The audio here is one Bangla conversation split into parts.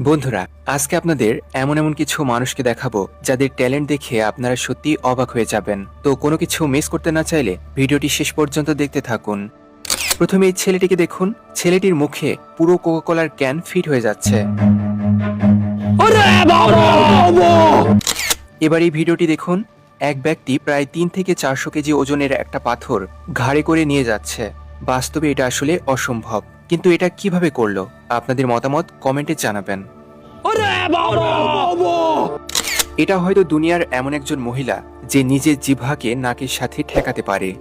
বন্ধুরা আজকে আপনাদের এমন এমন কিছু মানুষকে দেখাবো যাদের ট্যালেন্ট দেখে আপনারা সত্যি অবাক হয়ে যাবেন। তো কোনো কিছু মিস করতে না চাইলে ভিডিওটি শেষ পর্যন্ত দেখতে থাকুন। প্রথমে এই ছেলেটিকে দেখুন। ছেলেটির মুখে পুরো কোকাকোলার ক্যান ফিট হয়ে যাচ্ছে। এবার এই ভিডিওটি দেখুন। এক ব্যক্তি প্রায় তিন থেকে চারশো কেজি ওজনের একটা পাথর ঘাড়ে করে নিয়ে যাচ্ছে। বাস্তবে এটা আসলে অসম্ভব। কিন্তু এটা কীভাবে করল? আপনাদের মতামত কমেন্টে জানাবেন। এটা হয়তো দুনিয়ার এমন একজন মহিলা যে নিজের জিভাকে নাকের সাথে ঠেকাতে পারে।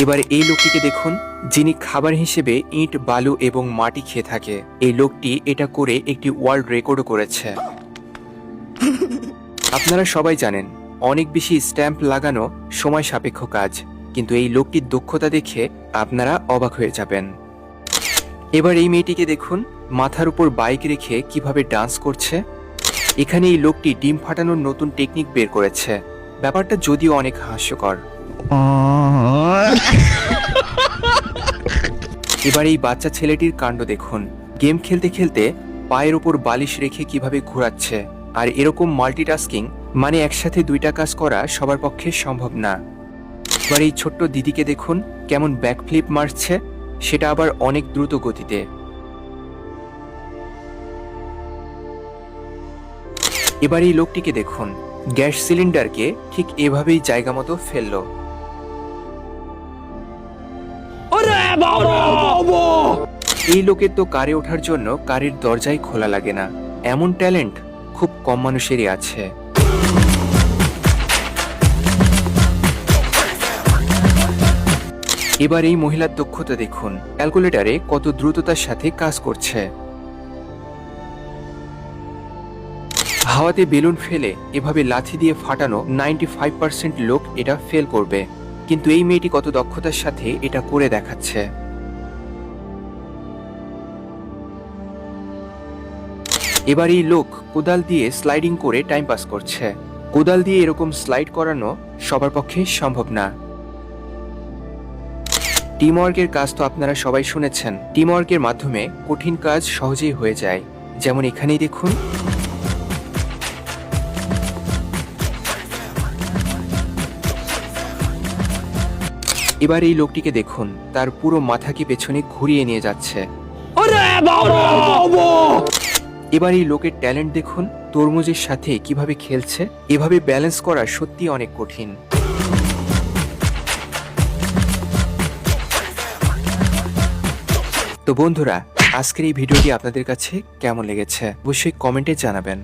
এবার এই লোকটিকে দেখুন যিনি খাবার হিসেবে ইট বালু এবং মাটি খেয়ে থাকে। এই লোকটি এটা করে একটি ওয়ার্ল্ড রেকর্ডও করেছে। আপনারা সবাই জানেন অনেক বেশি স্ট্যাম্প লাগানো সময় সাপেক্ষ কাজ। কিন্তু এই লোকটির দক্ষতা দেখে আপনারা অবাক হয়ে যাবেন। এবার এই মেয়েটিকে দেখুন, মাথার উপর বাইক রেখে কীভাবে ডান্স করছে। এখানে এই লোকটি ডিম ফাটানোর নতুন টেকনিক বের করেছে। ব্যাপারটা যদিও অনেক হাস্যকর। এবার এই বাচ্চা ছেলেটির কাণ্ড দেখুন। গেম খেলতে খেলতে পায়ের উপর বালিশ রেখে কীভাবে ঘোরাচ্ছে। আর এরকম মাল্টিটাস্কিং মানে একসাথে দুইটা কাজ করা সবার পক্ষে সম্ভব না। এবার এই ছোট্ট দিদিকে দেখুন কেমন ব্যাকফ্লিপ মারছে সেটা আবার অনেক দ্রুত গতিতে। এবার এই লোকটিকে দেখুন গ্যাস সিলিন্ডারকে ঠিক এভাবেই জায়গা মতো ফেলল। এই লোকের তো কারে ওঠার জন্য কারের দরজাই খোলা লাগে না এমন ট্যালেন্ট খুব কম মানুষেরই আছে। এবার এই মহিলার দক্ষতা দেখুন। ক্যালকুলেটরে কত দ্রুততার সাথে কাজ করছে। হাওয়াতে বেলুন ফেলে এভাবে লাথি দিয়ে ফাটানো নাইনটি ফাইভ পার্সেন্ট লোক এটা ফেল করবে। কিন্তু এই মেয়েটি কত দক্ষতার সাথে এটা করে দেখাচ্ছে। এবার এই লোক কোদাল দিয়ে স্লাইডিং করে টাইম পাস করছে। কোদাল দিয়ে এরকম স্লাইড করানো সবার পক্ষে সম্ভব না। টিম ওয়ার্কের কাজ তো আপনারা সবাই শুনেছেন। টিমওয়ার্কের মাধ্যমে কঠিন কাজ সহজেই হয়ে যায়। যেমন এখানেই দেখুন। এবার এই লোকটিকে দেখুন। তার পুরো মাথাকে পেছনে ঘুরিয়ে নিয়ে যাচ্ছে। এবার এই লোকের ট্যালেন্ট দেখুন। তরমুজের সাথে কীভাবে খেলছে এভাবে ব্যালেন্স করা সত্যি অনেক কঠিন। তো বন্ধুরা আজকের এই ভিডিওটি আপনাদের কাছে কেমন লেগেছে অবশ্যই কমেন্টে জানাবেন।